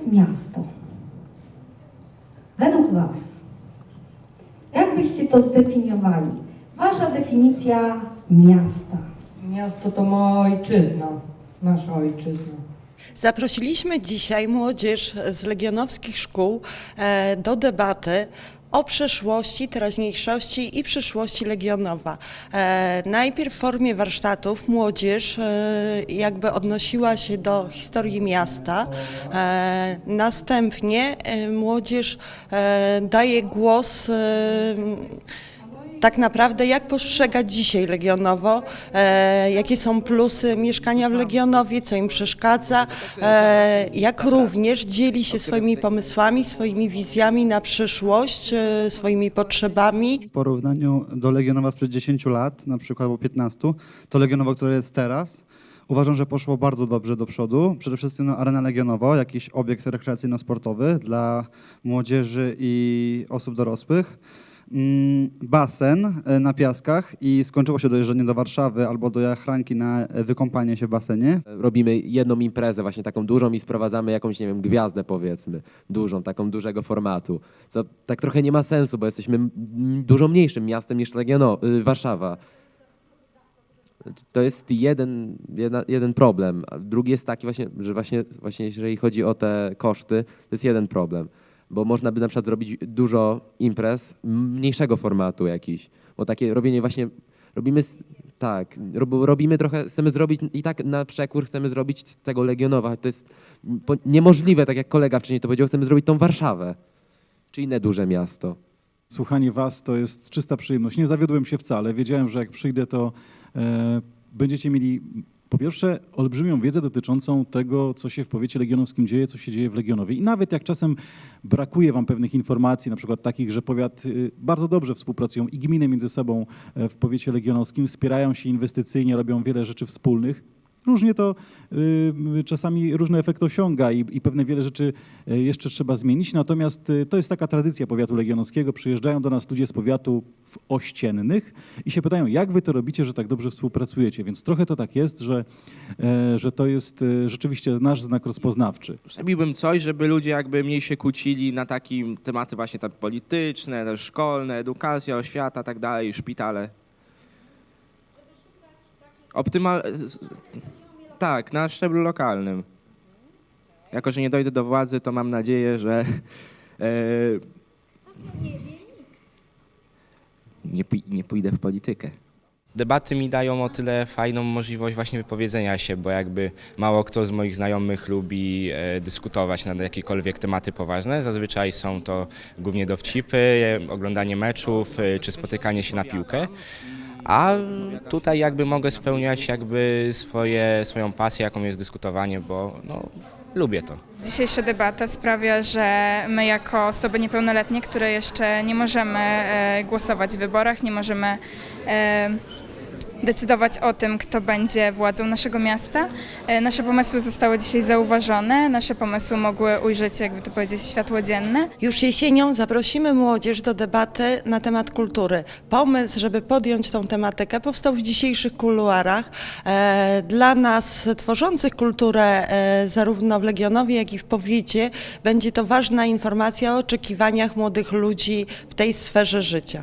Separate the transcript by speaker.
Speaker 1: jest miasto? Według Was, jak byście to zdefiniowali? Wasza definicja miasta.
Speaker 2: Miasto to moja ojczyzna, nasza ojczyzna.
Speaker 3: Zaprosiliśmy dzisiaj młodzież z legionowskich szkół e, do debaty o przeszłości, teraźniejszości i przyszłości Legionowa. E, Najpierw w formie warsztatów młodzież e, jakby odnosiła się do historii miasta. E, Następnie e, młodzież e, daje głos e, tak naprawdę jak postrzegać dzisiaj Legionowo, e, jakie są plusy mieszkania w Legionowie, co im przeszkadza, e, jak również dzieli się swoimi pomysłami, swoimi wizjami na przyszłość, e, swoimi potrzebami.
Speaker 4: W porównaniu do Legionowa sprzed 10 lat, na przykład albo 15, to Legionowo, które jest teraz, uważam, że poszło bardzo dobrze do przodu. Przede wszystkim no, Arena Legionowo, jakiś obiekt rekreacyjno-sportowy dla młodzieży i osób dorosłych. Mm, Basen e, na piaskach i skończyło się dojeżdżanie do Warszawy albo do Jachranki na e, wykąpanie się w basenie.
Speaker 5: robimy jedną imprezę właśnie taką dużą i sprowadzamy jakąś, nie wiem, gwiazdę powiedzmy, dużą, taką dużego formatu, co tak trochę nie ma sensu, bo jesteśmy dużo mniejszym miastem niż Legiono, y, Warszawa. To jest jeden, jedna, jeden problem. A drugi jest taki właśnie, że właśnie, właśnie jeżeli chodzi o te koszty, to jest jeden problem, bo można by na przykład zrobić dużo imprez mniejszego formatu jakiś, bo takie robienie właśnie, robimy, tak, rob, robimy trochę, chcemy zrobić i tak na przekór chcemy zrobić tego Legionowa, to jest niemożliwe, tak jak kolega wcześniej to powiedział, chcemy zrobić tą Warszawę, czy inne duże miasto.
Speaker 6: Słuchanie Was to jest czysta przyjemność. Nie zawiodłem się wcale. Wiedziałem, że jak przyjdę, to e, będziecie mieli po pierwsze olbrzymią wiedzę dotyczącą tego, co się w powiecie legionowskim dzieje, co się dzieje w Legionowie. I nawet jak czasem brakuje Wam pewnych informacji, na przykład takich, że powiat y, bardzo dobrze współpracują i gminy między sobą e, w powiecie legionowskim, wspierają się inwestycyjnie, robią wiele rzeczy wspólnych. Różnie to y, czasami różny efekt osiąga i, i pewne wiele rzeczy y, jeszcze trzeba zmienić. Natomiast y, to jest taka tradycja powiatu legionowskiego. Przyjeżdżają do nas ludzie z powiatu ościennych i się pytają, jak wy to robicie, że tak dobrze współpracujecie. Więc trochę to tak jest, że, e, że to jest e, rzeczywiście nasz znak rozpoznawczy.
Speaker 7: Zrobiłbym coś, żeby ludzie jakby mniej się kłócili na takie tematy właśnie tam polityczne, szkolne, edukacja, oświata, tak dalej, szpitale. Optymal... Tak, na szczeblu lokalnym. Jako, że nie dojdę do władzy, to mam nadzieję, że... E, nie, nie pójdę w politykę.
Speaker 8: Debaty mi dają o tyle fajną możliwość właśnie wypowiedzenia się, bo jakby mało kto z moich znajomych lubi e, dyskutować na jakiekolwiek tematy poważne. Zazwyczaj są to głównie dowcipy, e, oglądanie meczów czy spotykanie się na piłkę. A tutaj jakby mogę spełniać jakby swoje, swoją pasję, jaką jest dyskutowanie, bo no, lubię to.
Speaker 9: Dzisiejsza debata sprawia, że my jako osoby niepełnoletnie, które jeszcze nie możemy e, głosować w wyborach, nie możemy e, decydować o tym, kto będzie władzą naszego miasta. E, Nasze pomysły zostały dzisiaj zauważone, nasze pomysły mogły ujrzeć, jakby to powiedzieć, światło dzienne.
Speaker 3: Już jesienią zaprosimy młodzież do debaty na temat kultury. Pomysł, żeby podjąć tą tematykę, powstał w dzisiejszych kuluarach. E, Dla nas tworzących kulturę e, zarówno w Legionowie, jak i w powiecie będzie to ważna informacja o oczekiwaniach młodych ludzi w tej sferze życia.